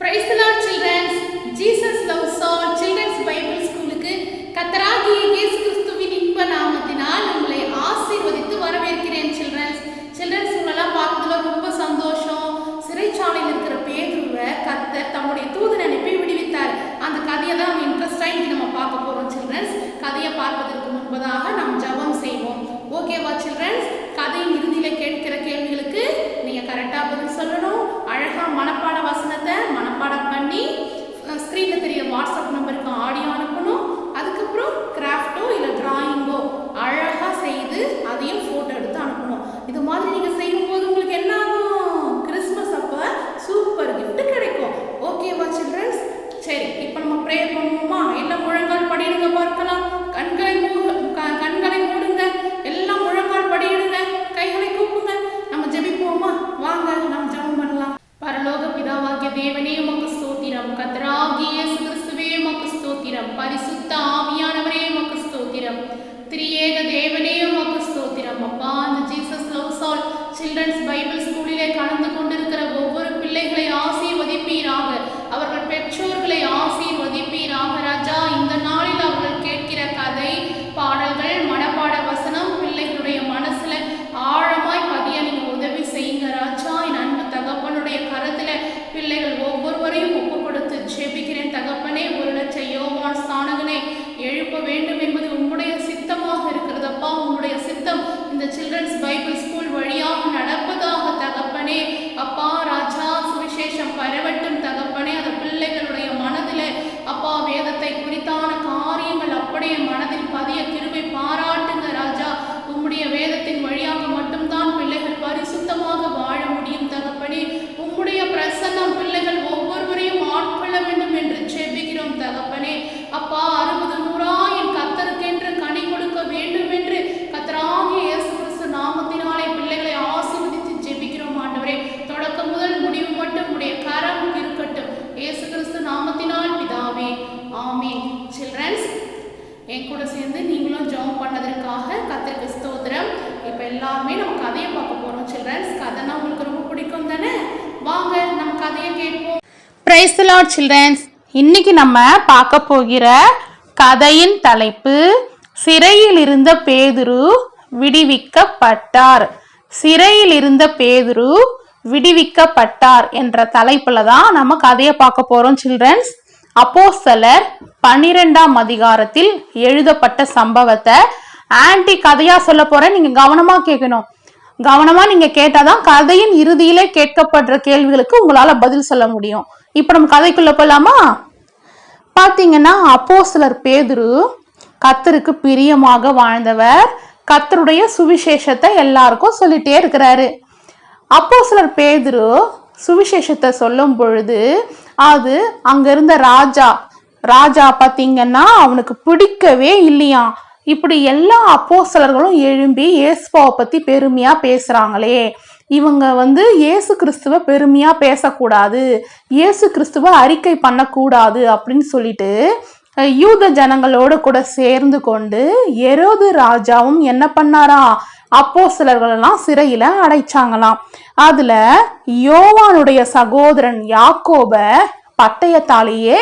Praise lord childrens Jesus loves all children's Bible ஸ்கூலுக்கு கத்தராகிய இயேசு கிறிஸ்துவின் இன்ப நாமத்தினால் உங்களை ஆசீர்வதித்து வரவேற்கிறேன் சில்ட்ரன்ஸ் சில்ட்ரன்ஸ் உங்களெல்லாம் பார்க்கறதுல ரொம்ப சந்தோஷம் சிறைச்சாலையில் இருக்கிற பேதுருவை கத்தர் தம்முடைய தூதன் அனுப்பி விடுவித்தார் அந்த கதையை தான் நம்ம இன்ட்ரெஸ்டாக இன்னைக்கு நம்ம பார்க்க போகிறோம் சில்ட்ரன்ஸ் கதையை பார்ப்பதற்கு முன்பதாக நாம் ஜெபம் செய்வோம் ஓகேவா சில்ட்ரன்ஸ் கதையின் இறுதியில கேட்கிற கேள்விகளுக்கு நீங்க கரெக்டா பதில் சொல்லணும் அழகா மனப்பாட வசனத்தை மனப்பாடம் பண்ணி ஸ்க்ரீனில் தெரிய வாட்ஸ்அப் நம்பர் ஆடியோ அனுப்பணும் அதுக்கப்புறம் கிராஃப்டோ இல்லை டிராயிங்கோ அழகா செய்து அதையும் போட்டோ எடுத்து அனுப்பணும் இது மாதிரி நீங்க செய்யும்போது உங்களுக்கு என்ன ஆகும் கிறிஸ்மஸ் அப்ப சூப்பர் gift கிடைக்கும் ஓகேவா சில்ட்ரன்ஸ் சரி இப்போ நம்ம ப்ரே பண்ணுவோமா எல்லாம் முழங்கால் படியிடுங்க பார்க்கலாம் கண்களை மூ க- கண்களை மூடுங்க எல்லாம் முழங்கால் படியிடுங்க கைகளை கூப்புங்க நம்ம ஜெபிப்போமா வாங்க நம்ம ஜெபம் பண்ணலாம் பரலோக பிதாவாகிய தேவனே உமக்கு ஸ்தோத்திரம் கத்தராகிய இயேசு கிறிஸ்துவே உமக்கு ஸ்தோத்திரம் பரிசுத்த ஆவியானவரே உமக்கு ஸ்தோத்திரம் திரியேக தேவனே உமக்கு ஸ்தோத்திரம் அப்பா அந்த Jesus loves all children's Bible ஸ்கூலிலே கலந்து கொண்டிருக்கிற ஒவ்வொரு பிள்ளைகளை ஆசீர்வதிப்பீராக அவர்கள் பெற்றோர்களை ஆசீர்வதிப்பீராக ராஜா இந்த நாளில் அவர்கள் கேட்கிற கதை பாடல்கள் மனப்பாட வசனம் பிள்ளைகளுடைய மனசுல ஆழமாய் பதிய நீங்க உதவி செய்யுங்க ராஜா என் அன்பு தகப்பனுடைய கரத்துல பிள்ளைகள் ஒவ்வொருவரையும் ஒப்பு கொடுத்து ஜெபிக்கிறேன் தகப்பனே ஒரு லட்ச யோவான் ஸ்தானகனை எழுப்ப வேண்டும் என்பது உம்முடைய சித்தமாக இருக்கிறதப்பா உம்முடைய சித்தம் இந்த சில்ட்ரன்ஸ் பைபிள் ஸ்கூல் வழியாக நடப்பதாக தகப்பனே அப்பா ராஜா சுவிசேஷம் பரவட்டும் தகப்பனே அந்த பிள்ளைகளுடைய மனதிலே அப்பா வேதத்தை குறித்தான காரியங்கள் அப்படியே மனதில் பதிய கிருபை பாராட்டுங்க ராஜா உம்முடைய வேதத்தின் வழியாக மட்டும்தான் பிள்ளைகள் பரிசுத்தமாக வாழ முடியும் தகப்பனே உம்முடைய பிரசன்னம் பிள்ளைகள் ஒவ்வொருவரையும் ஆட்கொள்ள வேண்டும் என்று ஜெபிக்கிறோம் தகப்பனே அப்பா அறுபது நூறாயின் கத்தருக்கென்று கனி கொடுக்க வேண்டும் என்று கத்தராகிய இயேசு கிறிஸ்து நாமத்தினாலே பிள்ளைகளை ஆசீர்வதித்து ஜெபிக்கிறோம் ஆண்டவரே தொடக்கம் முதல் முடிவு மட்டும் உடைய கரம் இருக்கட்டும் இயேசு கிறிஸ்து நாமத்தினால் பிதாவே ஆமென் சில்ட்ரன்ஸ் என் கூட சேர்ந்து நீங்களும் ஜெபம் பண்ணதற்காக கத்திரிக்கு ஸ்தோத்திரம் இப்போ எல்லாருமே நம்ம கதையை பார்க்க போறோம் சில்ட்ரன்ஸ் கதைனா உங்களுக்கு ரொம்ப பிடிக்கும் தானே வாங்க நம்ம கதையை கேட்போம் பிரைஸ் லார்ட் சில்ட்ரன்ஸ் இன்னைக்கு நம்ம பார்க்க போகிற கதையின் தலைப்பு சிறையில் இருந்த பேதுரு விடுவிக்கப்பட்டார். சிறையில் இருந்த பேதுரு விடுவிக்கப்பட்டார் என்ற தலைப்புல தான் நம்ம கதையை பார்க்க போறோம் சில்ட்ரன்ஸ் அப்போஸ்தலர் பன்னிரெண்டாம் அதிகாரத்தில் எழுதப்பட்ட சம்பவத்தை ஆன்டி கதையா சொல்ல போறேன். நீங்க கவனமா கேட்கணும். கவனமா நீங்க கேட்டாதான் கதையின் இறுதியிலே கேட்கப்படுற கேள்விகளுக்கு உங்களால பதில் சொல்ல முடியும். இப்ப நம்ம கதைக்குள்ள போலாமா? பாத்தீங்கன்னா அப்போஸ்தலர் பேதுரு கத்தருக்கு பிரியமாக வாழ்ந்தவர். கத்தருடைய சுவிசேஷத்தை எல்லாருக்கும் சொல்லிட்டே இருக்கிறாரு. அப்போஸ்தலர் பேதுரு சுவிசேஷத்தை சொல்லும் பொழுது அது அங்க இருந்த ராஜா ராஜா பார்த்தீங்கன்னா அவனுக்கு பிடிக்கவே இல்லையாம். இப்படி எல்லா அப்போசலர்களும் எழும்பி இயேசுபாவை பற்றி பெருமையாக பேசுகிறாங்களே இவங்க வந்து இயேசு கிறிஸ்துவ பெருமையாக பேசக்கூடாது இயேசு கிறிஸ்துவ அறிக்கை பண்ணக்கூடாது அப்படின்னு சொல்லிட்டு யூத ஜனங்களோடு கூட சேர்ந்து கொண்டு எரோது ராஜாவும் என்ன பண்ணாரா? அப்போ சிலர்களெல்லாம் சிறையில் அடைச்சாங்களாம். அதில் யோவானுடைய சகோதரன் யாக்கோப பட்டயத்தாலேயே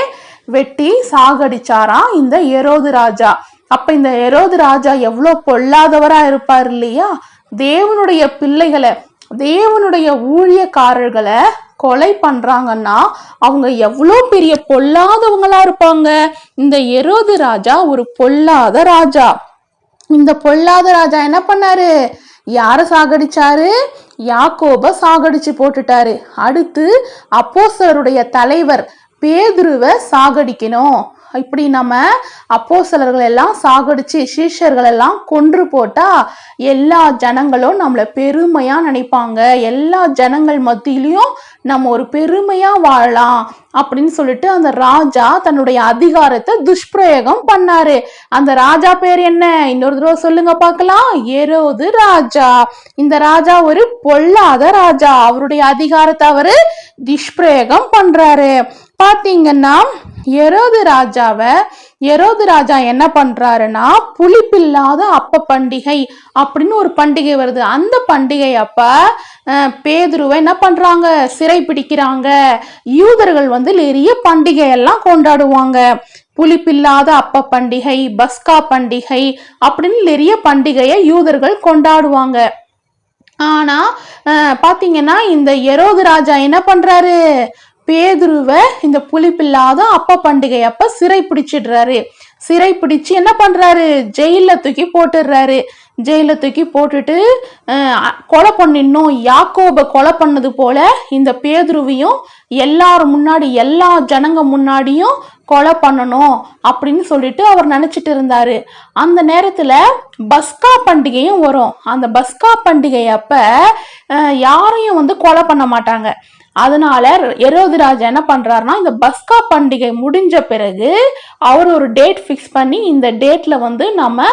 வெட்டி சாகடிச்சாராம் இந்த எரோது ராஜா. அப்ப இந்த எரோது ராஜா எவ்வளோ பொல்லாதவரா இருப்பார் இல்லையா? தேவனுடைய பிள்ளைகளை தேவனுடைய ஊழியக்காரர்களை கொலை பண்றாங்கன்னா அவங்க எவ்வளோ பெரிய பொல்லாதவங்களா இருப்பாங்க? இந்த எரோது ராஜா ஒரு பொல்லாத ராஜா. இந்த பொல்லாத ராஜா என்ன பண்ணாரு? யார சாகடிச்சாரு? யாக்கோப சாகடிச்சு போட்டுட்டாரு. அடுத்து அப்போசருடைய தலைவர் பேதுருவை சாகடிக்கணும். இப்படி நம்ம அப்போஸ்தலர்கள் எல்லாம் சாகடிச்சு சீஷர்கள் எல்லாம் கொன்று போட்டா எல்லா ஜனங்களும் நம்மளை பெருமையா நினைப்பாங்க. எல்லா ஜனங்கள் மத்தியிலையும் நம்ம ஒரு பெருமையா வாழலாம் அப்படின்னு சொல்லிட்டு அந்த ராஜா தன்னுடைய அதிகாரத்தை துஷ்பிரயோகம் பண்ணாரு. அந்த ராஜா பேர் என்ன? இன்னொரு தடவை சொல்லுங்க பார்க்கலாம். ஏரோது ராஜா. இந்த ராஜா ஒரு பொல்லாத ராஜா. அவருடைய அதிகாரத்தை அவரு துஷ்பிரயோகம் பண்றாரு. பாத்தீங்கன்னா எரோது ராஜாவை எரோது ராஜா என்ன பண்றாருன்னா புளிப்பில்லாத அப்ப பண்டிகை அப்படின்னு ஒரு பண்டிகை வருது. அந்த பண்டிகை அப்ப அஹ், பேதுருவை என்ன பண்றாங்க? சிறை பிடிக்கிறாங்க. யூதர்கள் வந்து நிறைய பண்டிகை எல்லாம் கொண்டாடுவாங்க. புளிப்பில்லாத அப்ப பண்டிகை பஸ்கா பண்டிகை அப்படின்னு நிறைய பண்டிகையை யூதர்கள் கொண்டாடுவாங்க. ஆனா அஹ், இந்த எரோது ராஜா என்ன பண்றாரு? பேதுருவை இந்த புளிப்பில்லாத அப்ப பண்டிகை அப்ப சிறை பிடிச்சிடுறாரு. சிறை பிடிச்சு என்ன பண்றாரு? ஜெயில தூக்கி போட்டுடுறாரு. ஜெயில தூக்கி போட்டுட்டு கொலை பண்ணிடணும். யாக்கோபை கொலை பண்ணது போல இந்த பேதுருவையும் எல்லார் முன்னாடி எல்லா ஜனங்க முன்னாடியும் கொலை பண்ணணும் அப்படின்னு சொல்லிட்டு அவர் நினச்சிட்டு இருந்தாரு. அந்த நேரத்தில் பஸ்கா பண்டிகையும் வரும். அந்த பஸ்கா பண்டிகை அப்போ யாரையும் வந்து கொலை பண்ண மாட்டாங்க. அதனால எரோது ராஜா என்ன பண்றாருன்னா இந்த பஸ்கா பண்டிகை முடிஞ்ச பிறகு அவர் ஒரு டேட் ஃபிக்ஸ் பண்ணி இந்த டேட்ல வந்து நம்ம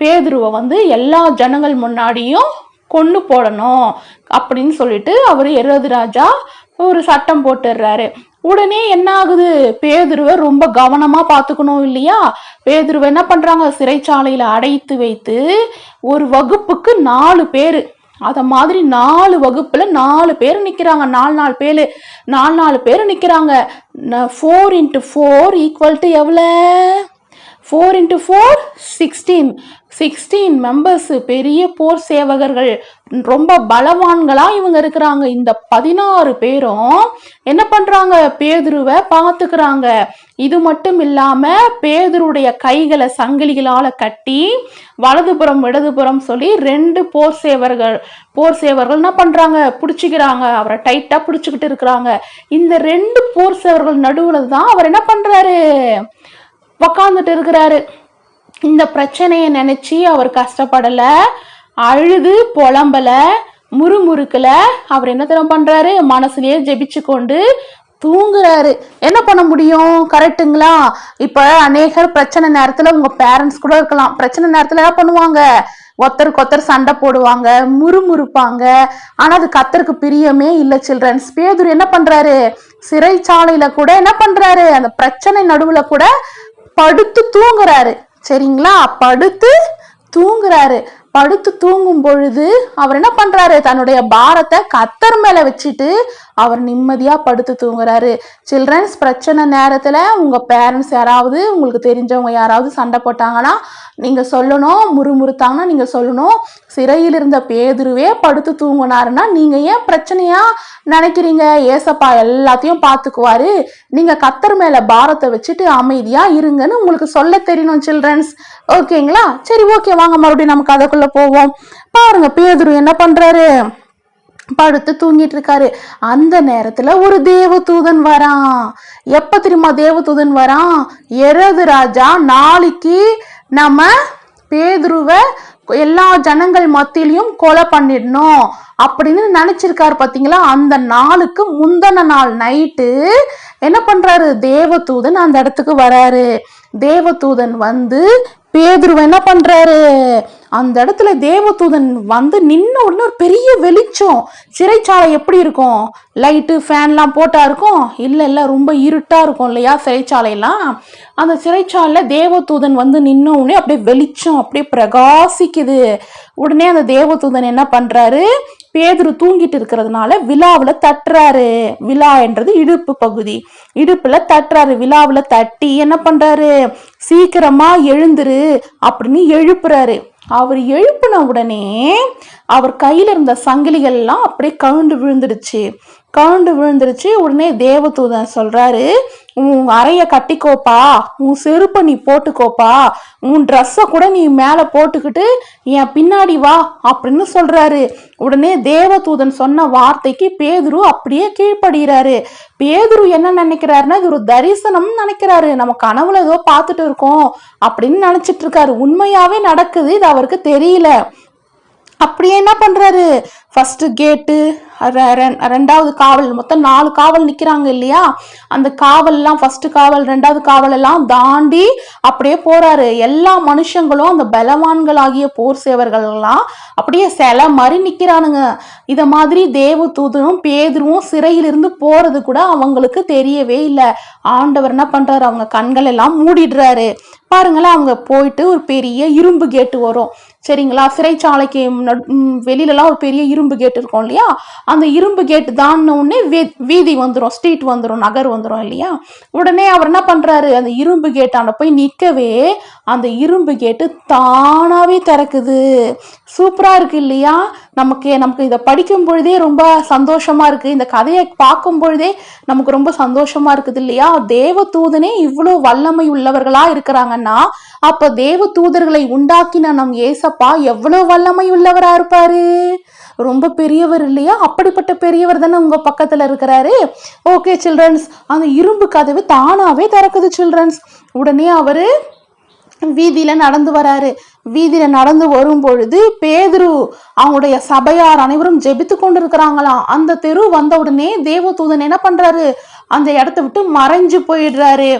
பேதுருவை வந்து எல்லா ஜனங்கள் முன்னாடியும் கொண்டு போடணும் அப்படின்னு சொல்லிட்டு அவர் எரோது ராஜா ஒரு சட்டம் போட்டுடுறாரு. உடனே என்ன ஆகுது? பேதுருவை ரொம்ப கவனமாக பார்த்துக்கணும் இல்லையா? பேதுருவை என்ன பண்ணுறாங்க சிறைச்சாலையில் அடைத்து வைத்து ஒரு வகுப்புக்கு நாலு பேர் அதை மாதிரி நாலு வகுப்பில் நாலு பேர் நிற்கிறாங்க நாலு நாலு பேர் நாலு நாலு பேர் நிற்கிறாங்க four into four equal to எவ்வளோ? Four into four sixteen sixteen members பெரிய போர் சேவகர்கள். ரொம்ப பலவான்களாக இவங்க இருக்கிறாங்க. இந்த பதினாறு பேரும் என்ன பண்ணுறாங்க பேதுருவை பார்த்துக்கிறாங்க. இது மட்டும் இல்லாமல் பேதுருடைய கைகளை சங்கிலிகளால் கட்டி வலதுபுறம் இடதுபுறம் சொல்லி ரெண்டு போர் சேவர்கள் போர் சேவர்கள் என்ன பண்ணுறாங்க பிடிச்சிக்கிறாங்க. அவரை டைட்டாக பிடிச்சிக்கிட்டு இருக்கிறாங்க. இந்த ரெண்டு போர் சேவர்கள் நடுவில் தான் அவர் என்ன பண்ணுறாரு உக்காந்துட்டு இருக்கிறாரு. இந்த பிரச்சனையை நினைச்சு அவர் கஷ்டப்படல அழுது புலம்பல முறுமுறுக்கல. அவர் என்ன தரம் பண்றாரு? மனசுலயே ஜெபிச்சு கொண்டு தூங்குறாரு. என்ன பண்ண முடியும்? கரெக்ட்டுங்களா? இப்ப அநேகர் பிரச்சனை நேரத்துல உங்க பேரண்ட்ஸ் கூட இருக்கலாம். பிரச்சனை நேரத்துல என்ன பண்ணுவாங்க? ஒருத்தருக்கு ஒருத்தர் சண்டை போடுவாங்க முறுமுறுப்பாங்க. ஆனா அது கத்தருக்கு பிரியமே இல்ல சில்ட்ரன்ஸ் பேதூர் என்ன பண்றாரு? சிறைச்சாலையில கூட என்ன பண்றாரு? அந்த பிரச்சனை நடுவுல கூட படுத்து தூங்குறாரு. சரிங்களா? படுத்து தூங்குறாரு. படுத்து தூங்கும் பொழுது அவர் என்ன பண்றாரு? தன்னுடைய பாரத்தை கத்தர் மேல வச்சுட்டு அவர் நிம்மதியாக படுத்து தூங்குறாரு. சில்ட்ரன்ஸ் பிரச்சனை நேரத்தில் உங்கள் பேரண்ட்ஸ் யாராவது உங்களுக்கு தெரிஞ்சவங்க யாராவது சண்டை போட்டாங்கன்னா நீங்கள் சொல்லணும் முறுமுறுத்தாங்கன்னா நீங்கள் சொல்லணும். சிறையில் இருந்த பேதுருவே படுத்து தூங்குனாருன்னா நீங்கள் ஏன் பிரச்சனையாக நினைக்கிறீங்க? ஏசப்பா எல்லாத்தையும் பார்த்துக்குவாரு. நீங்கள் கத்தர் மேலே பாரத்தை வச்சுட்டு அமைதியாக இருங்கன்னு உங்களுக்கு சொல்ல தெரியணும் சில்ட்ரன்ஸ். ஓகேங்களா? சரி ஓகே வாங்க மறுபடியும் நம்ம அதுக்குள்ளே போவோம். பாருங்க பேதுரு என்ன பண்ணுறாரு படுத்து தூங்கிட்டு இருக்காரு அந்த நேரத்துல ஒரு தேவதூதன் வரான். எப்ப தெரியுமா தேவதூதன் வரான்? எரது ராஜா நாளைக்கு நம்ம பேதுருவை எல்லா ஜனங்கள் மத்தியிலையும் கொலை பண்ணிடணும் அப்படின்னு நினைச்சிருக்காரு பாத்தீங்களா? அந்த நாளுக்கு முந்தன நாள் நைட்டு என்ன பண்றாரு? தேவதூதன் அந்த இடத்துக்கு வராரு. தேவதூதன் வந்து பேதுருவை என்ன பண்றாரு? அந்த இடத்துல தேவதூதன் வந்து நின்ன உடனே ஒரு பெரிய வெளிச்சம். சிறைச்சாலை எப்படி இருக்கும்? லைட்டு ஃபேன்லாம் போட்டா இருக்கும்? இல்லை இல்லை ரொம்ப இருட்டா இருக்கும் இல்லையா சிறைச்சாலையெல்லாம் அந்த சிறைச்சாலையில் தேவதூதன் வந்து நின்ன உடனே அப்படியே வெளிச்சம் அப்படியே பிரகாசிக்குது. உடனே அந்த தேவதூதன் என்ன பண்றாரு? பேதுரு தூங்கிட்டு இருக்கிறதுனால விழாவில் தட்டுறாரு. விழா என்றது இடுப்பு பகுதி. இடுப்பில் தட்டுறாரு விழாவில் தட்டி என்ன பண்ணுறாரு சீக்கிரமாக எழுந்துரு அப்படின்னு எழுப்புறாரு. அவர் எழுப்பின உடனே அவர் கையில இருந்த சங்கிலிகள் எல்லாம் அப்படியே கவுண்டு விழுந்துடுச்சு. கவுண்டு விழுந்துருச்சு உடனே தேவதூதன் சொல்றாரு உன் அறைய கட்டிக்கோப்பா. உன் செருப்பை நீ போட்டுக்கோப்பா. உன் ட்ரெஸ்ஸை கூட நீ மேலே போட்டுக்கிட்டு என் பின்னாடி வா அப்படின்னு சொல்றாரு. உடனே தேவதூதன் சொன்ன வார்த்தைக்கு பேதுரு அப்படியே கீழ்ப்படுகிறாரு பேதுரு என்ன நினைக்கிறாருன்னா இது ஒரு தரிசனம் நினைக்கிறாரு. நம்ம கனவுல ஏதோ பார்த்துட்டு இருக்கோம் அப்படின்னு நினைச்சிட்டு இருக்காரு. உண்மையாவே நடக்குது இது அவருக்கு தெரியல. அப்படியே என்ன பண்றாரு? ஃபர்ஸ்ட் கேட்டு ரெண்டாவது காவல் மொத்தம் நாலு காவல் நிக்கிறாங்க இல்லையா? அந்த காவல்லாம் ஃபர்ஸ்ட் காவல் ரெண்டாவது காவல் எல்லாம் தாண்டி அப்படியே போறாரு. எல்லா மனுஷங்களும் அந்த பலவான்களாகிய போர் சேவர்கள்லாம் அப்படியே சில மாதிரி நிக்கிறானுங்க. இத மாதிரி தேவ தூதனும் பேதுருவும் சிறையிலிருந்து போறது கூட அவங்களுக்கு தெரியவே இல்லை. ஆண்டவர் என்ன பண்றாரு? அவங்க கண்கள் எல்லாம் மூடிடுறாரு. பாருங்களேன் அவங்க போயிட்டு ஒரு பெரிய இரும்பு கேட்டு வரும். சரிங்களா? சிறைச்சாலைக்கு வெளியிலலாம் ஒரு பெரிய இரும்பு கேட் இருக்கும் இல்லையா? அந்த இரும்பு கேட் தாண்டின உடனே வீ- வீதி வந்துடும் ஸ்ட்ரீட் வந்துடும் நகர் வந்துடும் இல்லையா? உடனே அவர் என்ன பண்ணுறாரு அந்த இரும்பு கேட்டாண்ட போய் நிற்கவே அந்த இரும்பு கேட்டு தானாகவே திறக்குது. சூப்பராக இருக்கு இல்லையா? நமக்கு நமக்கு இதை படிக்கும் பொழுதே ரொம்ப சந்தோஷமாக இருக்குது இந்த கதையை பார்க்கும் பொழுதே நமக்கு ரொம்ப சந்தோஷமாக இருக்குது இல்லையா? தேவ தூதனே இவ்வளோ வல்லமை உள்ளவர்களாக இருக்கிறாங்கன்னா அப்ப தேவ தூதர்களை உண்டாக்கின நம் ஏசப்பா எவ்வளவு வல்லமை உள்ளவரா இருப்பாரு? ரொம்ப பெரியவர் இல்லையா? அப்படிப்பட்ட பெரியவர் தானே உங்க பக்கத்துல இருக்கிறாரு. ஓகே சில்ட்ரன்ஸ் அந்த இரும்பு கதவு தானாவே திறக்குது சில்ட்ரன்ஸ் உடனே அவரு வீதியில நடந்து வராரு. வீதியில நடந்து வரும் பொழுது பேதுரு அவங்களுடைய சபையார் அனைவரும் ஜெபித்து கொண்டிருக்கிறாங்களாம். அந்த தெரு வந்த உடனே தேவதூதன் என்ன பண்றாரு? அந்த இடத்த விட்டு மறைஞ்சு போயிடுறாரு.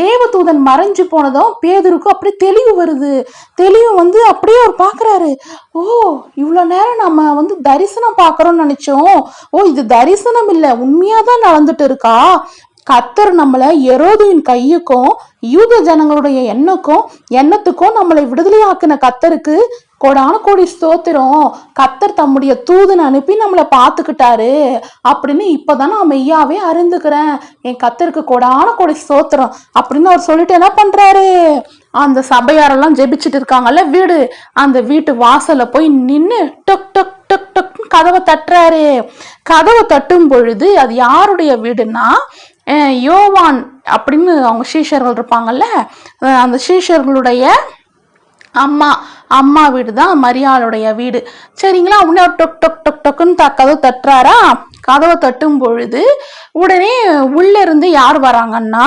தேவதூதன் மறைஞ்சு போனதும் பேதருக்கும் அப்படியே தெளிவு வருது. தெளிவு வந்து அப்படியே அவர் பார்க்குறாரு. ஓ இவ்வளோ நேரம் நம்ம வந்து தரிசனம் பார்க்கறோம்னு நினச்சோம். ஓ இது தரிசனம் இல்லை உண்மையாக தான் நடந்துட்டு இருக்கா? கத்தர் நம்மளை எரோதுவின் கையுக்கும் யூத ஜனங்களுடைய எண்ணக்கும் எண்ணத்துக்கும் நம்மளை விடுதலையாக்கின கத்தருக்கு கோடான கோடி ஸ்தோத்திரம். கத்தர் தம்முடைய தூதனை அனுப்பி நம்மளை பார்த்துக்கிட்டாரு. அப்படின்னு இப்போதான் நான் மெய்யாவே அறிந்துக்கிறேன். என் கத்தருக்கு கோடான கோடி ஸ்தோத்திரம் அப்படின்னு அவர் சொல்லிட்டு என்ன பண்றாரு? அந்த சபையாரெல்லாம் ஜெபிச்சுட்டு இருக்காங்கல்ல வீடு. அந்த வீட்டு வாசல்ல போய் நின்று டொக் டொக் டொக் டொக்னு கதவை தட்டுறாரு. கதவை தட்டும் பொழுது அது யாருடைய வீடுன்னா யோவான் அப்படின்னு அவங்க சீஷர்கள் இருப்பாங்கல்ல அந்த சீஷர்களுடைய அம்மா அம்மா வீடு தான் மரியாளுடைய வீடு. சரிங்களா? உடனே அவர் டொக் டொக் டொக் டொக்குன்னு த கதவு தட்டுறாரா? கதவை தட்டும் பொழுது உடனே உள்ள இருந்து யார் வராங்கன்னா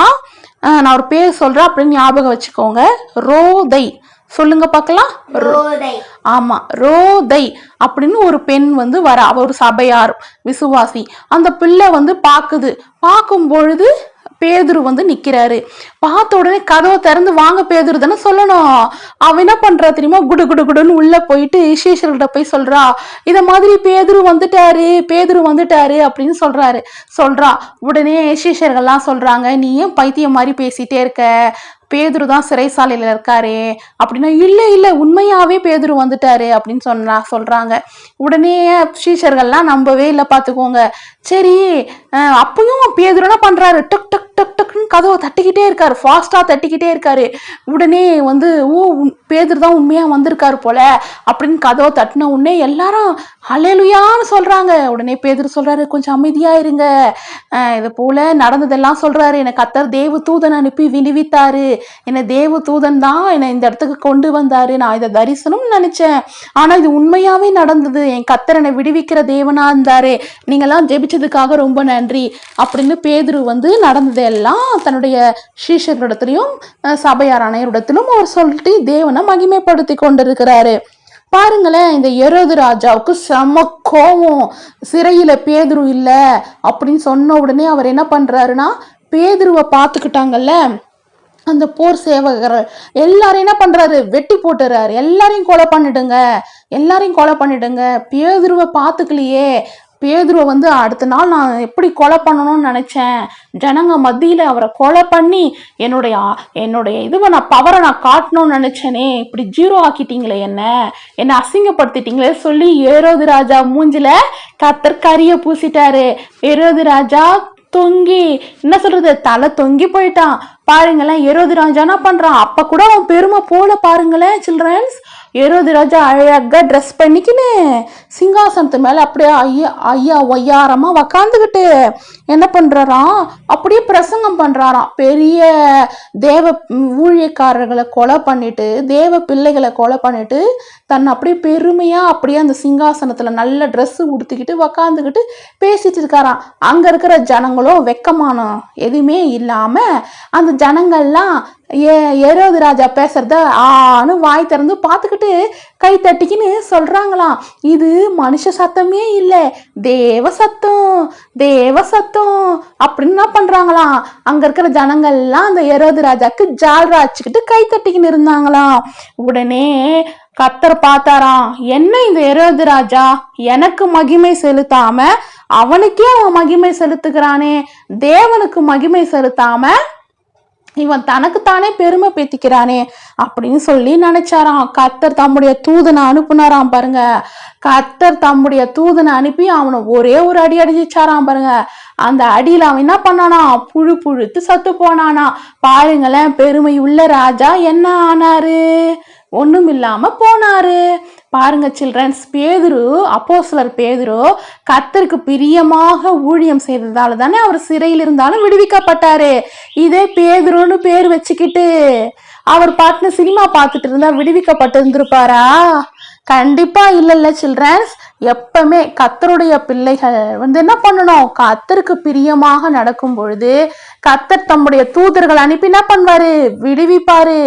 நான் ஒரு பேர் சொல்றேன் அப்படின்னு ஞாபகம் வச்சுக்கோங்க. ரோதை. சொல்லுங்க பார்க்கலாம். ரோதை. ஆமா ரோதை அப்படின்னு ஒரு பெண் வந்து வர. அவ ஒரு சபையார் விசுவாசி. அந்த பிள்ளை வந்து பாக்குது பார்க்கும் பொழுது பேதுரு வந்து நிக்கிறாரு. பார்த்த உடனே கதவை திறந்து வாங்க பேதுரு தானே சொல்லணும். அவ என்ன பண்றா தெரியுமா? குடு குடு குடுன்னு உள்ள போயிட்டு சீஷர்கிட்ட போய் சொல்றா. இத மாதிரி பேதுரு வந்துட்டாரு பேதுரு வந்துட்டாரு அப்படின்னு சொல்றாரு. சொல்றா. உடனே சீஷர்கள்லாம் சொல்றாங்க நீ ஏன் பைத்தியம் மாதிரி பேசிட்டே இருக்க? பேதுரு தான் சிறைசாலையில் இருக்காரே அப்படின்னா இல்லை இல்லை உண்மையாகவே பேதுரு வந்துட்டாரு அப்படின்னு சொன்னா சொல்கிறாங்க உடனே சீஷர்கள்லாம் நம்பவே இல்லை பார்த்துக்கோங்க சரி அப்பயும் பேதுரு என்ன டக் டக் டக் டக்குன்னு கதவை தட்டிக்கிட்டே இருக்காரு. ஃபாஸ்ட்டாக தட்டிக்கிட்டே இருக்காரு. உடனே வந்து ஓ உன்- பேதுரு தான் உண்மையாக வந்திருக்காரு போல அப்படின்னு கதவை தட்டின உடனே எல்லாரும் அலையலுயான்னு சொல்கிறாங்க உடனே பேதுரு சொல்கிறாரு கொஞ்சம் அமைதியாக இருங்க. இது போல நடந்ததெல்லாம் சொல்கிறாரு என்னை கத்தர் தேவ தூதன் அனுப்பி விடுவித்தாரு. என்னை தேவ தூதன் தான் என்னை இந்த இடத்துக்கு கொண்டு வந்தாரு நான் இதை தரிசனம் நினைச்சேன். ஆனா இது உண்மையாவே நடந்தது. என் கத்தர் என்னை விடுவிக்கிற தேவனா இருந்தாரு. நீங்கெல்லாம் ஜெபிச்சதுக்காக ரொம்ப நன்றி. அப்படின்னு பேதுரு வந்து நடந்ததெல்லாம் தன்னுடைய சீஷர்களிடத்திலையும் சபையார் அனைவரிடத்திலும் அவர் சொல்லிட்டு தேவனை மகிமைப்படுத்தி கொண்டிருக்கிறாரு. பாருங்களேன் இந்த எரோது ராஜாவுக்கு செம கோவம். சிறையில பேதுரு இல்லை அப்படின்னு சொன்ன உடனே அவர் என்ன பண்றாருன்னா பேதுருவை பார்த்துக்கிட்டாங்கல்ல அந்த போர் சேவகர் எல்லாரும் என்ன பண்றாரு? வெட்டி போட்டுறாரு. எல்லாரையும் கொலை பண்ணிடுங்க. எல்லாரையும் கொலை பண்ணிடுங்க. பேதுருவை பார்த்துக்கலையே. பேதுருவை வந்து அடுத்த நாள் நான் எப்படி கொலை பண்ணணும்னு நினச்சேன். ஜனங்க மத்தியில் அவரை கொலை பண்ணி என்னுடைய என்னுடைய இதுவை நான் பவரை நான் காட்டணும்னு நினச்சேனே. இப்படி ஜீரோ ஆக்கிட்டீங்களே என்ன? என்னை அசிங்கப்படுத்திட்டீங்களே சொல்லி ஏரோது ராஜா மூஞ்சில கத்தர் கறியை பூசிட்டாரு. ஏரோது ராஜா தொங்கி. என்ன சொல்றது? தலை தொங்கி போயிட்டான். பாருங்களேன் எரோது ராஜா என்ன பண்றான்? அப்ப கூட அவன் பெருமை போல பாருங்களேன் சில்ட்ரன்ஸ் எரோது ராஜா அழகா ட்ரெஸ் பண்ணிக்கின்னு சிங்காசனத்து மேலே அப்படியே ஐயா ஐயா ஒய்யாரமாக உக்காந்துக்கிட்டு என்ன பண்ணுறாராம் அப்படியே பிரசங்கம் பண்ணுறாராம் பெரிய தேவ ஊழியக்காரர்களை கொலை பண்ணிட்டு தேவ பிள்ளைகளை கொலை பண்ணிட்டு தன்னை அப்படியே பெருமையாக அப்படியே அந்த சிங்காசனத்தில் நல்ல ட்ரெஸ்ஸு உடுத்திக்கிட்டு உக்காந்துக்கிட்டு பேசிட்டு இருக்காராம். அங்கே இருக்கிற ஜனங்களும் வெக்கமானம் எதுவுமே இல்லாமல் அந்த ஜனங்கள்லாம் ஏ ஏரோது ராஜா பேசுறத ஆன்னு வாய் திறந்து பார்த்துக்கிட்டு கை தட்டிக்கின்னு சொல்கிறாங்களாம் இது மனுஷ சத்தமே இல்லை. தேவ சத்தம் தேவ சத்தம் அப்படின்னு என்ன பண்றாங்களாம்? அங்க இருக்கிற ஜனங்கள்லாம் அந்த ஏரோது ராஜாக்கு ஜால்ரா வச்சுக்கிட்டு கை தட்டிக்கின்னு இருந்தாங்களாம். உடனே கத்தர் பார்த்தாராம் என்ன இந்த எரோது ராஜா? எனக்கு மகிமை செலுத்தாம அவனுக்கே அவன் மகிமை செலுத்துகிறானே. தேவனுக்கு மகிமை செலுத்தாம இவன் தனக்குத்தானே பெருமை பேத்திக்கிறானே அப்படின்னு சொல்லி நினைச்சாராம். கத்தர் தம்முடைய தூதனை அனுப்புனாராம் பாருங்க. கத்தர் தம்முடைய தூதனை அனுப்பி அவனை ஒரே ஒரு அடி அடிச்சாராம் பாருங்க. அந்த அடியில அவன் என்ன பண்ணானா? புழு புழுத்து சத்து போனானா. பாருங்களேன் பெருமை உள்ள ராஜா என்ன ஆனாரு? ஒண்ணும் இல்லாம போனாரு. பாருங்க சில்ட்ரன்ஸ் பேதுரு அப்போஸ்தலர் பேதுரு கத்தருக்கு பிரியமாக ஊழியம் செய்ததால தானே அவர் சிறையில் இருந்தாலும் விடுவிக்கப்பட்டாரு. இதே பேதுருன்னு பேர் வச்சுக்கிட்டு அவர் பாட்டுன சினிமா பார்த்துட்டு இருந்தா விடுவிக்கப்பட்டு இருந்திருப்பாரா கண்டிப்பா இல்லைல்ல சில்ட்ரன்ஸ் எப்பவுமே கத்தருடைய பிள்ளைகள் வந்து என்ன பண்ணணும்? கத்தருக்கு பிரியமாக நடக்கும் பொழுது கத்தர் தம்முடைய தூதர்கள் அனுப்பி என்ன பண்ணுவாரு? விடுவிப்பாரு.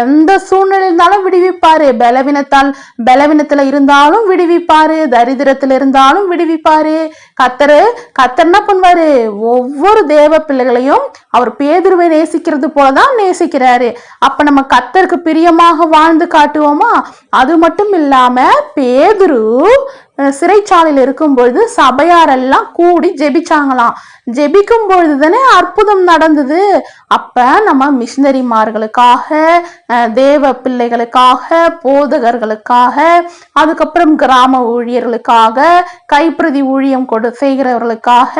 எந்த சூழ்நிலை இருந்தாலும் விடுவிப்பாரு. பலவீனத்தால் பலவீனத்துல இருந்தாலும் விடுவிப்பாரு. தரித்திரத்துல இருந்தாலும் விடுவிப்பாரு. கத்தரு கத்தர் என்ன பண்ணுவாரு? ஒவ்வொரு தேவ பிள்ளைகளையும் அவர் பேதுருவை நேசிக்கிறது போலதான் நேசிக்கிறாரு. அப்ப நம்ம கத்தருக்கு பிரியமாக வாழ்ந்து காட்டுவோமா? அது மட்டும் இல்லாம பேதுரு சிறைச்சாலையில் இருக்கும் பொழுது சபையாரெல்லாம் கூடி ஜெபிச்சாங்களாம். ஜெபிக்கும் பொழுது தானே அற்புதம் நடந்தது. அப்ப நம்ம மிஷினரிமார்களுக்காக தேவ பிள்ளைகளுக்காக போதகர்களுக்காக அதுக்கப்புறம் கிராம ஊழியர்களுக்காக கைப்பிரதி ஊழியம் கொடு செய்கிறவர்களுக்காக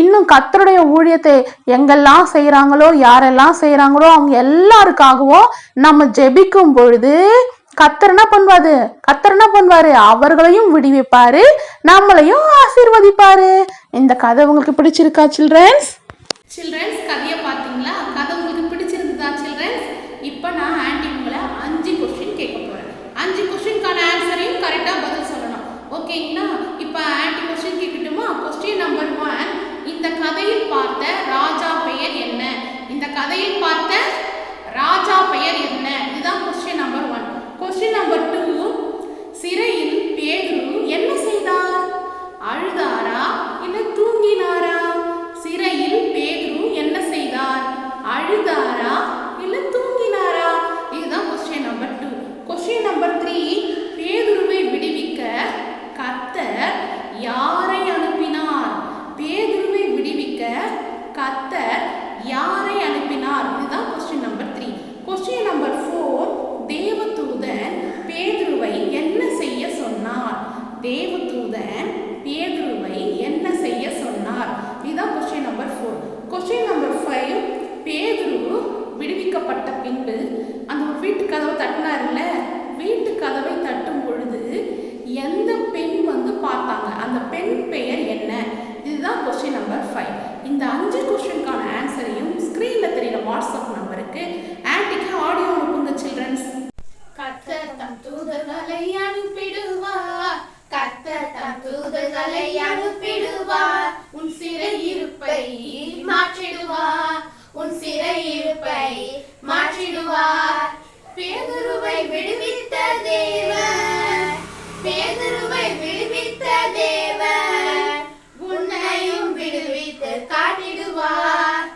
இன்னும் கத்தருடைய ஊழியத்தை எங்கெல்லாம் செய்கிறாங்களோ யாரெல்லாம் செய்கிறாங்களோ அவங்க எல்லாருக்காகவும் நம்ம ஜெபிக்கும் பொழுது கத்தர் என்ன பண்ணுவாரு? கத்தர் என்ன பண்ணுவாரு? அவர்களையும் விடுவிப்பாரு நம்மளையும் ஆசீர்வதிப்பாரு. இந்த கதை உங்களுக்கு பிடிச்சிருக்கா சில்ட்ரன்ஸ் சில்ட்ரன்ஸ் கதையை பார்த்தீங்களா? கதை உங்களுக்கு பிடிச்சிருந்ததா சில்ட்ரன்ஸ் இப்போ நான் ஆண்டி உங்களை அஞ்சு கொஸ்டின் கேட்க போகிறேன் அஞ்சு கொஸ்டினுக்கான ஆன்சரையும் கரெக்டாக பதில் சொல்லணும். ஓகேங்களா இப்போ ஆண்டி கொஸ்டின் கேட்கட்டுமா? கொஸ்டின் நம்பர் ஒன் இந்த கதையில் பார்த்த ராஜா பெயர் என்ன? இந்த கதையில் பார்த்த ராஜா பெயர் என்ன? இதுதான் question number one question number two சிறையில் பேதுரு என்ன செய்தார்? அழுதாரா இல்ல தூங்கினாரா? சிறையில் பேதுரு என்ன செய்தார்? அழுதாரா இல்ல தூங்கினாரா? இதுதான் question number two question number three பேதுருவை விடுவிக்க கர்த்தர் யாரை அனுப்பினார் பேதுருவை விடுவிக்க கர்த்தர் யாரை அனுப்பினார் இதுதான் question number three question number four தேவதூதன் பேதுருவை என்ன செய்ய சொன்னார் தேவதூதன் பேதுருவை என்ன செய்ய சொன்னார் இதுதான் question number four question number five பேதுரு விடுவிக்கப்பட்ட பின்பு அந்த ஒரு வீட்டு கதவை தட்டினார்ல வீட்டு கதவை தட்டும் பொழுது எந்த பெண் வந்து பார்த்தாங்க அந்த பெண் பெயர் என்ன இதுதான் கொஸ்டின் நம்பர் ஃபைவ் இந்த அஞ்சு கொஸ்டினுக்கான ஆன்சரையும் ஸ்க்ரீனில் தெரியுற வாட்ஸ்அப் நம்பருக்கு ஆன்டிக்கு ஆடியோ அனுப்புங்க சில்ட்ரன்ஸ் கர்த்தர் தம் தூதர்களை அனுப்பிடுவார் கர்த்தர் தம் தூதர்களை அனுப்பிடுவார் உன் சிறையிருப்பை மாற்றிடுவார் உன் சிறையிருப்பை மாற்றிடுவார் பேதுருவை விடுவித்த தேவன் பேதுருவை விடுவித்த தேவன் உன்னையும் விடுவித்து காட்டிடுவார்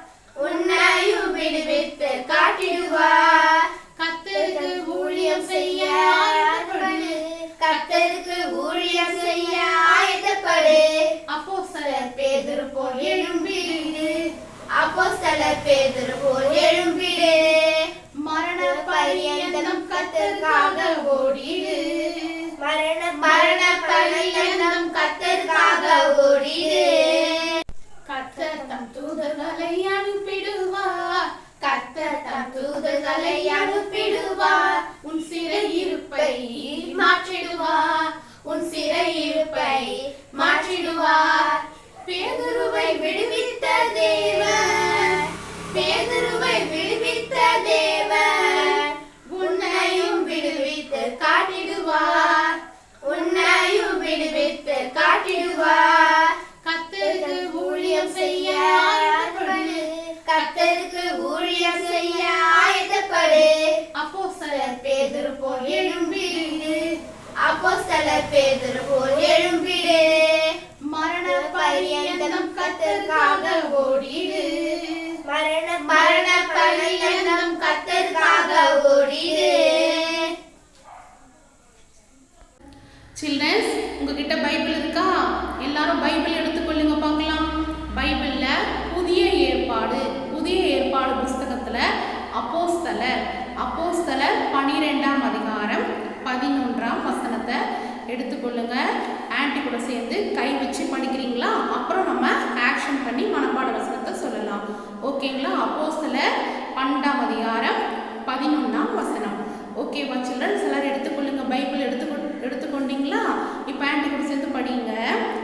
உன்னையும் விடுவித்து காட்டிடுவார் கத்தருக்கு ஊழியம் செய்ய ஆயத்தப்படு கத்தருக்கு ஊழியம் செய்ய ஆயத்தப்படு அப்போஸ்தலர் பேதுரு போல் எழும்பிடு அப்போஸ்தலர் பேதுரு போல் எழும்பிடு. மரண பரியந்தம் கத்தருக்காக ஓடிடு. மரண மரண பரியந்தம் கத்தருக்காக ஓடிடு. கர்த்தர் தம் தூதர்களை அனுப்பிடுவார். கர்த்தர் தம் தூதர்களை அனுப்பிடுவார். உன் சிறையிருப்பை மாற்றிடுவார். உன் சிறையிருப்பை மாற்றிடுவார். பேதுருவை அப்போஸ்தலர் பேதர் போல் எழும்பிடு. மரண பரியந்தம் கத்தற்காக ஓடிடு. மரண மரண பரியந்தம் கத்தற்காக ஓடிடு. சில்ட்ரன்ஸ் உங்ககிட்ட பைபிள் இருக்கா? எல்லாரும் பைபிள் எடுத்துக்கொள்ளுங்க பார்க்கலாம். பைபிள்ல புதிய ஏற்பாடு புதிய ஏற்பாடு புஸ்தகத்துல அப்போஸ்தலர் அப்போஸ்தலர் பனிரெண்டாம் அதிகாரம் பதினொன்றாம் வசனத்தை எடுத்துக்கொள்ளுங்க ஆன்ட்டி கூட சேர்ந்து கை வச்சு படிக்கிறீங்களா அப்புறம் நம்ம ஆக்ஷன் பண்ணி மனப்பாட வசனத்தை சொல்லலாம். ஓகேங்களா? அப்போஸ்தலர் பன்னெண்டாம் அதிகாரம் பதினொன்றாம் வசனம். ஓகேவா சில்ட்ரன்ஸ் எல்லாரும் எடுத்துக்கொள்ளுங்க பைபிள் எடுத்துக்கொ எடுத்துக்கொண்டீங்களா இப்போ ஆன்ட்டி கூட சேர்ந்து படிங்க.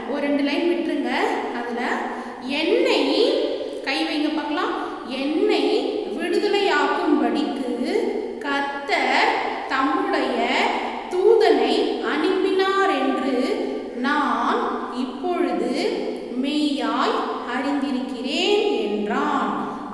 ஒரு ரெண்டு லைன் விட்டுருங்க. அதில் என்னை கை வைங்க பார்க்கலாம். என்னை விடுதலையாக்கும்படிக்கு கர்த்தர் தம்முடைய தூதனை அனுப்பினார் என்று நான் இப்பொழுது மெய்யாய் அறிந்திருக்கிறேன் என்றான்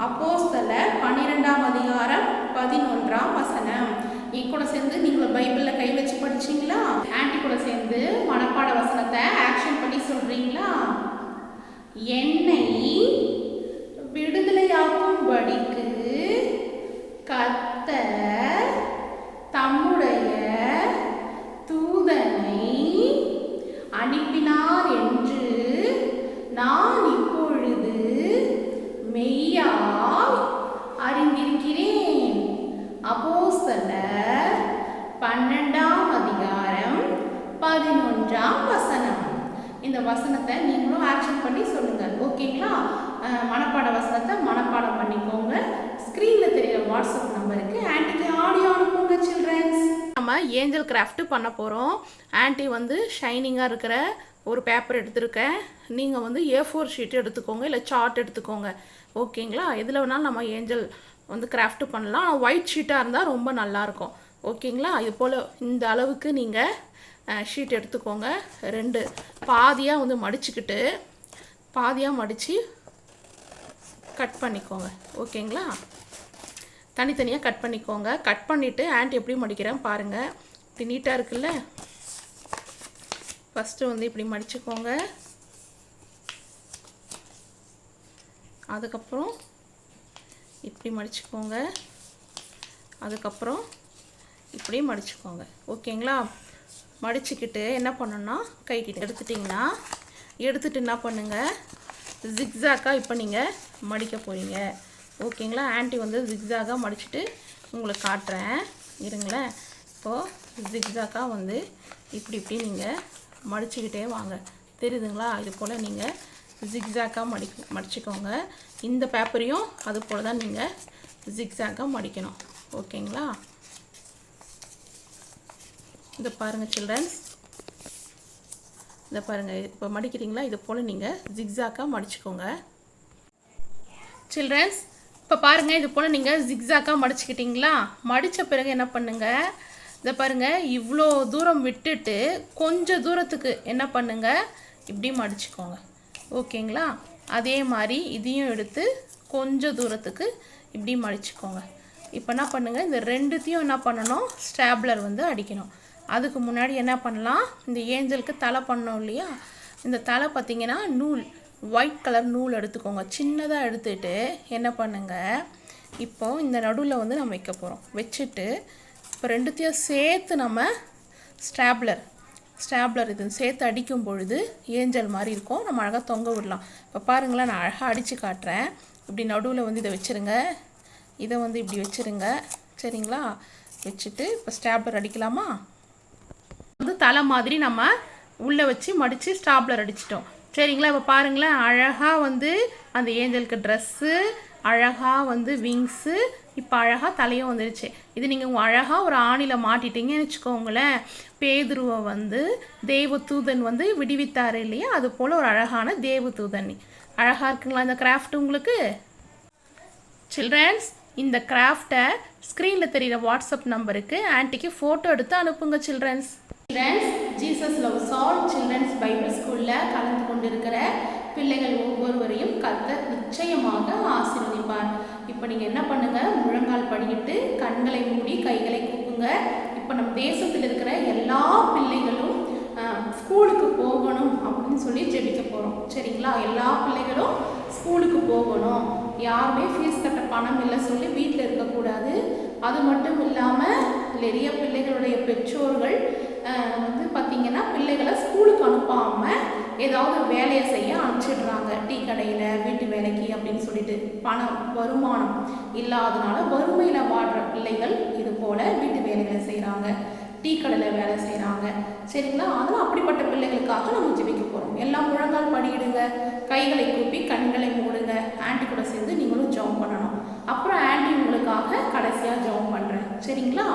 அப்போஸ்தலர் பன்னிரெண்டாம் அதிகாரம் பதினொன்றாம் வசனம் என் கூட சேர்ந்து நீங்களும் பைபிளில் கை வச்சு படிச்சீங்களா ஆன்ட்டி கூட சேர்ந்து மனப்பாட வசனத்தை ஆக்ஷன் பண்ணி சொல்றீங்களா என்னை விடுதலையாக்கும்படிக்கு கர்த்தர் தம்முடைய தூதனை அனுப்பினார் என்று நான் இப்பொழுது மெய்யாய் அறிந்திருக்கிறேன் அப்போஸ்தலர் பன்னெண்டாம் அதிகாரம் பதினொன்றாம் வசனம் இந்த வசனத்தை நீங்களும் ஆக்ஷன் பண்ணி சொல்லுங்க ஓகேங்களா அஹ் மனப்பாட வசனத்தை மனப்பாடம் பண்ணிக்கோங்க ஸ்க்ரீனில் தெரியுற வாட்ஸ்அப் நம்பருக்கு ஆன்ட்டிக்கு ஆடியோ அனுப்புங்க சில்ட்ரன்ஸ் நம்ம ஏஞ்சல் கிராஃப்ட் பண்ண போகிறோம் ஆன்ட்டி வந்து ஷைனிங்காக இருக்கிற ஒரு பேப்பர் எடுத்திருக்கேன். நீங்கள் வந்து ஏ ஃபோர் ஷீட் எடுத்துக்கோங்க இல்லை சார்ட் எடுத்துக்கோங்க. ஓகேங்களா எதில் வேணாலும் நம்ம ஏஞ்சல் வந்து கிராஃப்ட் பண்ணலாம். ஆனால் ஒயிட் ஷீட்டாக இருந்தால் ரொம்ப நல்லாயிருக்கும் ஓகேங்களா இது போல் இந்த அளவுக்கு நீங்கள் ஷீட் எடுத்துக்கோங்க. ரெண்டு. பாதியாக வந்து மடிச்சுக்கிட்டு பாதியாக மடித்து கட் பண்ணிக்கோங்க. ஓகேங்களா தனித்தனியாக கட் பண்ணிக்கோங்க. கட் பண்ணிவிட்டு ஆண்ட் எப்படி மடிக்கிறேன் பாருங்கள் இப்படி நீட்டாக இருக்குல்ல ஃபஸ்ட்டு வந்து இப்படி மடிச்சுக்கோங்க அதுக்கப்புறம் இப்படி மடிச்சுக்கோங்க அதுக்கப்புறம் இப்படி மடிச்சுக்கோங்க ஓகேங்களா மடிச்சுக்கிட்டு என்ன பண்ணணும்னா கைக்கிட்ட எடுத்துட்டிங்கன்னா எடுத்துகிட்டு என்ன பண்ணுங்கள் ஜிக்ஸாக்காக இப்போ நீங்கள் மடிக்க போகிறீங்க ஓகேங்களா ஆண்டி வந்து ஜிக்ஸாக்காக மடிச்சுட்டு உங்களுக்கு காட்டுறேன் இருங்களேன் இப்போது ஜிக்ஜாக்காக வந்து இப்படி இப்படி நீங்கள் மடிச்சுக்கிட்டே வாங்க. தெரியுதுங்களா? இது போல் நீங்கள் ஜிக்ஸாக்காக மடி மடிச்சுக்கோங்க. இந்த பேப்பரையும் அது போல் தான் நீங்கள் ஜிக்ஜாக்காக மடிக்கணும். ஓகேங்களா? இதை பாருங்கள் சில்ட்ரன்ஸ் இதை பாருங்கள் இப்போ மடிக்கிறீங்களா? இது போல் நீங்கள் ஜிக்ஜாக்காக மடிச்சுக்கோங்க. சில்ட்ரன்ஸ் இப்போ பாருங்கள் இது போல் நீங்கள் ஜிக்ஸாக்காக மடிச்சுக்கிட்டீங்களா? மடித்த பிறகு என்ன பண்ணுங்கள் இதை பாருங்கள் இவ்வளோ தூரம் விட்டுட்டு கொஞ்சம் தூரத்துக்கு என்ன பண்ணுங்கள் இப்படி மடிச்சுக்கோங்க. ஓகேங்களா? அதே மாதிரி இதையும் எடுத்து கொஞ்சம் தூரத்துக்கு இப்படி மடிச்சுக்கோங்க. இப்போ என்ன பண்ணுங்கள் இந்த ரெண்டுத்தையும் என்ன பண்ணணும்? ஸ்டாப்லர் வந்து அடிக்கணும். அதுக்கு முன்னாடி என்ன பண்ணலாம்? இந்த ஏஞ்சலுக்கு தலை பண்ணோம் இல்லையா? இந்த தலை பார்த்திங்கன்னா நூல் ஒயிட் கலர் நூல் எடுத்துக்கோங்க. சின்னதாக எடுத்துகிட்டு என்ன பண்ணுங்கள் இப்போ இந்த நடுவில் வந்து நம்ம வைக்க போகிறோம் வச்சுட்டு இப்போ ரெண்டுத்தையும் சேர்த்து நம்ம ஸ்டாப்லர் ஸ்டாப்லர் இது சேர்த்து அடிக்கும் பொழுது ஏஞ்சல் மாதிரி இருக்கும். நம்ம அழகாக தொங்க விடலாம். இப்போ பாருங்களேன் நான் அழகாக அடித்து காட்டுறேன். இப்படி நடுவில் வந்து இதை வச்சுருங்க. இதை வந்து இப்படி வச்சுருங்க. சரிங்களா? வச்சுட்டு இப்போ ஸ்டாப்லர் அடிக்கலாமா? வந்து தலை மாதிரி நம்ம உள்ளே வச்சு மடித்து ஸ்டாப்லர் அடிச்சிட்டோம். சரிங்களா? இப்போ பாருங்களேன் அழகாக வந்து அந்த ஏஞ்சலுக்கு ட்ரெஸ்ஸு அழகாக வந்து விங்ஸு இப்போ அழகாக தலையும் வந்துருச்சு. இது நீங்கள் அழகாக ஒரு ஆணியில் மாட்டிட்டீங்கன்னு வச்சுக்கோங்களேன் பேதுருவை வந்து தேவ தூதன் வந்து விடுவித்தார் இல்லையா? அது போல் ஒரு அழகான தேவ தூதன் அழகாக இருக்குங்களா இந்த கிராஃப்ட் உங்களுக்கு? சில்ட்ரன்ஸ் இந்த கிராஃப்டை ஸ்க்ரீனில் தெரிகிற வாட்ஸ்அப் நம்பருக்கு ஆன்ட்டிக்கு ஃபோட்டோ எடுத்து அனுப்புங்க children's children's Jesus love all children's Bible ஸ்கூலில் கலந்து கொண்டிருக்கிற பிள்ளைகள் ஒவ்வொருவரையும் கத்த நிச்சயமாக ஆசீர்வதிப்பார். இப்போ நீங்கள் என்ன பண்ணுங்கள் முழங்கால் படிக்கிட்டு கண்களை மூடி கைகளை கூப்புங்க. இப்போ நம்ம தேசத்தில் இருக்கிற எல்லா பிள்ளைகளும் ஸ்கூலுக்கு போகணும் அப்படின்னு சொல்லி ஜெபிக்க போகிறோம் சரிங்களா? எல்லா பிள்ளைகளும் ஸ்கூலுக்கு போகணும். யாருமே ஃபீஸ் கட்ட பணம் இல்லை சொல்லி வீட்டில் இருக்கக்கூடாது. அது மட்டும் இல்லாமல் நிறைய பிள்ளைகளுடைய பெற்றோர்கள் வந்து பார்த்திங்கன்னா பிள்ளைகளை ஸ்கூலுக்கு அனுப்பாமல் ஏதாவது வேலையை செய்ய அனுப்பிச்சிடுறாங்க. டீ கடையில் வீட்டு வேலைக்கு அப்படின்னு சொல்லிட்டு பணம் வருமானம் இல்லாதனால வறுமையில் வாடுற பிள்ளைகள் இது போல் வீட்டு வேலைகளை செய்கிறாங்க டீ கடையில் வேலை செய்கிறாங்க சரிங்களா? அதனால் அப்படிப்பட்ட பிள்ளைகளுக்காக நம்ம ஜெபிக்க போகிறோம் எல்லாம் முழங்கால் படியிடுங்க. கைகளை கூப்பி கண்களை மூடுங்க. ஆண்டி கூட சேர்ந்து நீங்களும் ஜெபம் பண்ணணும். அப்புறம் ஆண்டி உங்களுக்காக கடைசியாக ஜெபம் பண்ணுறேன் சரிங்களா?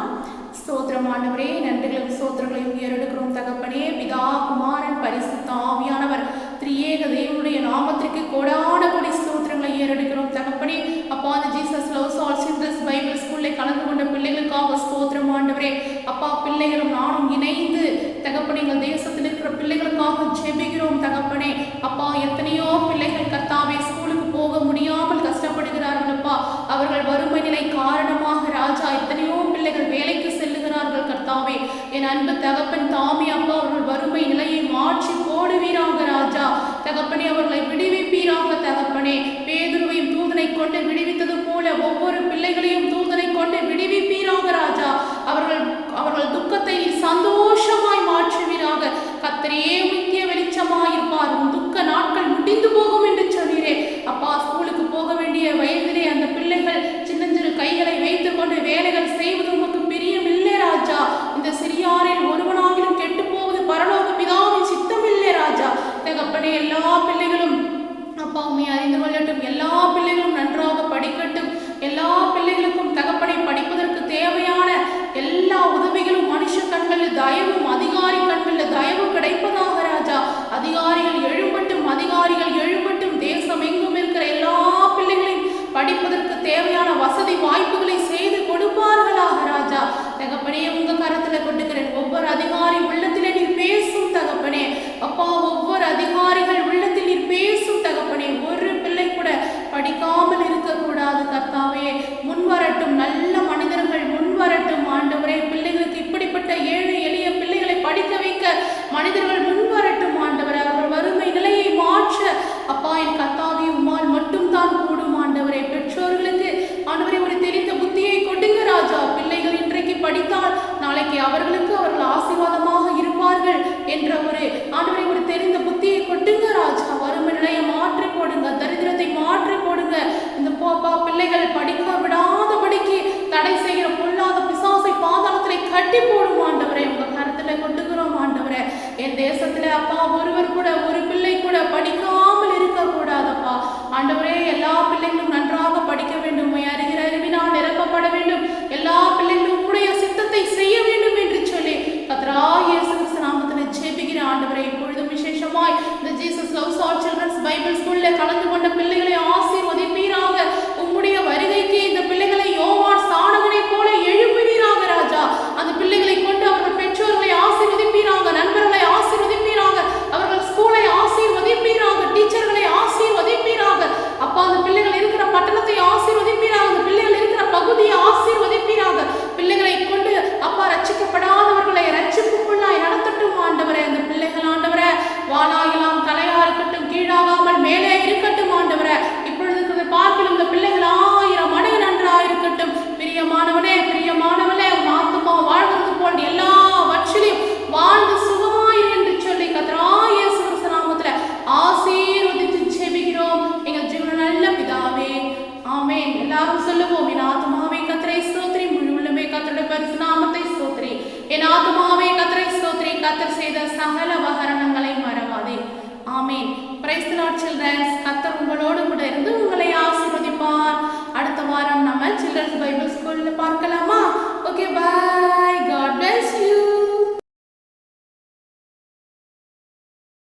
ஸ்தோத்திரம் ஆண்டவரே நன்றிகளுக்கு ஸ்தோத்திரங்களையும் ஏறெடுக்கிறோம் தகப்பனே. பிதா குமாரன் பரிசுத்த ஆவியானவர் திரியேக தேவனுடைய நாமத்திற்கு கொடான கொடி ஸ்தோத்திரங்களை ஏறெடுக்கிறோம் தகப்பனே. அப்பா அந்த Jesus loves all children's Bible ஸ்கூலில் கலந்து கொண்ட பிள்ளைகளுக்காக ஸ்தோத்திரம் ஆண்டவரே. அப்பா பிள்ளைகளும் நானும் இணைந்து தகப்பனே எங்கள் தேசத்தில் இருக்கிற பிள்ளைகளுக்காக ஜெபிக்கிறோம் தகப்பனே. அப்பா எத்தனையோ பிள்ளைகள் கர்த்தாவே ஸ்கூலுக்கு போக முடியாமல் கஷ்டப்படுகிறார்கள் அப்பா அவர்கள் வறுமை நிலை காரணமாக ராஜா எத்தனையோ பிள்ளைகள் வேலைக்கு செல்லுகிறார்கள் கர்த்தாவே என் அன்பு தகப்பன் தாமி அப்பா அவர்கள் வறுமை நிலையை மாற்றி போடுவீராக ராஜா. தகப்பனே அவர்களை விடுவிப்பீராக தகப்பனே. பேதுருவையும் தூதனை கொண்டு விடுவித்தது போல ஒவ்வொரு பிள்ளைகளையும் தூதனை கொண்டு விடுவிப்பீராக ராஜா அவர்கள் அவர்கள் துக்கத்தை சந்தோஷமாய் மாற்றுவீராக கத்தரையே முக்கிய வெளிச்சமாயிருப்பார் உன் துக்க நாட்கள் முடிந்து போகும் என்று சொன்னீரே அப்பா ஸ்கூலுக்கு போக வேண்டிய வயதிலே அந்த பிள்ளைகள் சின்னஞ்சிறு கைகளை வைத்துக் கொண்டு வேலைகள் செய்வது உமக்கு பிரியமில்லை ராஜா இந்த சிறியாரில் ஒருவனாகிலும் கெட்டு போவது பரலோக பிதாவின் சித்தமில்லை ராஜா தகப்பனே எல்லா பிள்ளைகளும் அப்பா உண்மை அறிந்து கொள்ளட்டும் எல்லா பிள்ளைகளும் நன்றாக படிக்கட்டும். எல்லா பிள்ளைகளுக்கும் தகப்பனை படிப்பதற்கு தேவையான எல்லா உதவிகளும் மனுஷ கண்களில் தயவும் அதிகாரி கண்களில் தயவு கிடைப்பதாக ராஜா. அதிகாரிகள் எழும்பட்டும் அதிகாரிகள் எழும்பட்டும். தேசம் எங்கும் இருக்கிற எல்லா பிள்ளைகளையும் படிப்பதற்கு தேவையான வசதி வாய்ப்புகளை செய்து கொடுப்பார்களாக ராஜா. தகப்பனே உங்க கரத்துல கொண்டுக்கிறேன் ஒவ்வொரு அதிகாரி உள்ளத்திலே நீ பேசும் தகப்பனே. அப்பா ஒவ்வொரு அதிகாரிகள் உள்ளத்தில் நீர் பேசும் தகப்பனே ஒரு பிள்ளை கூட படிக்காமல் இருக்கக்கூடாது கர்த்தாவே. முன்வரட்டும் நல்ல மனிதர்கள் முன்வரட்டும் ஆண்டவரே. பிள்ளைகளுக்கு இப்படிப்பட்ட ஏழு எளிய பிள்ளைகளை படிக்க வைக்க மனிதர்கள் முன்வரட்டும் ஆண்டவரே. அவர்கள் வறுமை நிலையை மாற்ற அப்பா என் கர்த்தாவே உம்மால் மட்டும்தான் கூடும் ஆண்டவரே. பெற்றோர்களுக்கு ஆண்டவரே ஒரு தெரிந்த புத்தியை கொடுங்க ராஜா. பிள்ளைகள் இன்றைக்கு படித்தால் நாளைக்கு அவர்களுக்கு அவர் ஆசீர்வாதமாக இருப்பார்கள் என்ற ஒரு ஆண்டவரை ஒரு தெரிந்த புத்தியை கொடுங்க ராஜா வறுமை நிலையை மாற்றி போடுங்க தரித்திரத்தை மாற்றி போடுங்க. இந்த போப்பா பிள்ளைகள் படிக்க விடாதபடிக்கு தடை செய்கிற பொல்லாத பிசாசை பாதாளத்திலே கட்டி போடும் ஆண்டவரே. உங்க கருத்துல கொண்டுகிறோம் ஆண்டவரே. என் தேசத்துல அப்பா ஒருவர் கூட ஒரு பிள்ளை கூட படிக்காமல் இருக்க கூடாதப்பா ஆண்டவரே எல்லா பிள்ளைகளும் நன்றாக படிக்க வேண்டும். உம்மை அறிகிற அறிவினால் நிரப்பப்பட வேண்டும். எல்லா பிள்ளைகளும் உடைய சித்தத்தை செய்ய வேண்டும் என்று சொல்லி கத்ரா இயேசு கிறிஸ்து நாமத்தில் ஜெபிக்கிற ஆண்டவரை இப்பொழுதும் விசேஷமாய் இந்த Jesus loves all children's Bible ஸ்கூல்ல கலந்து கொண்ட பிள்ளைகளை ஆசை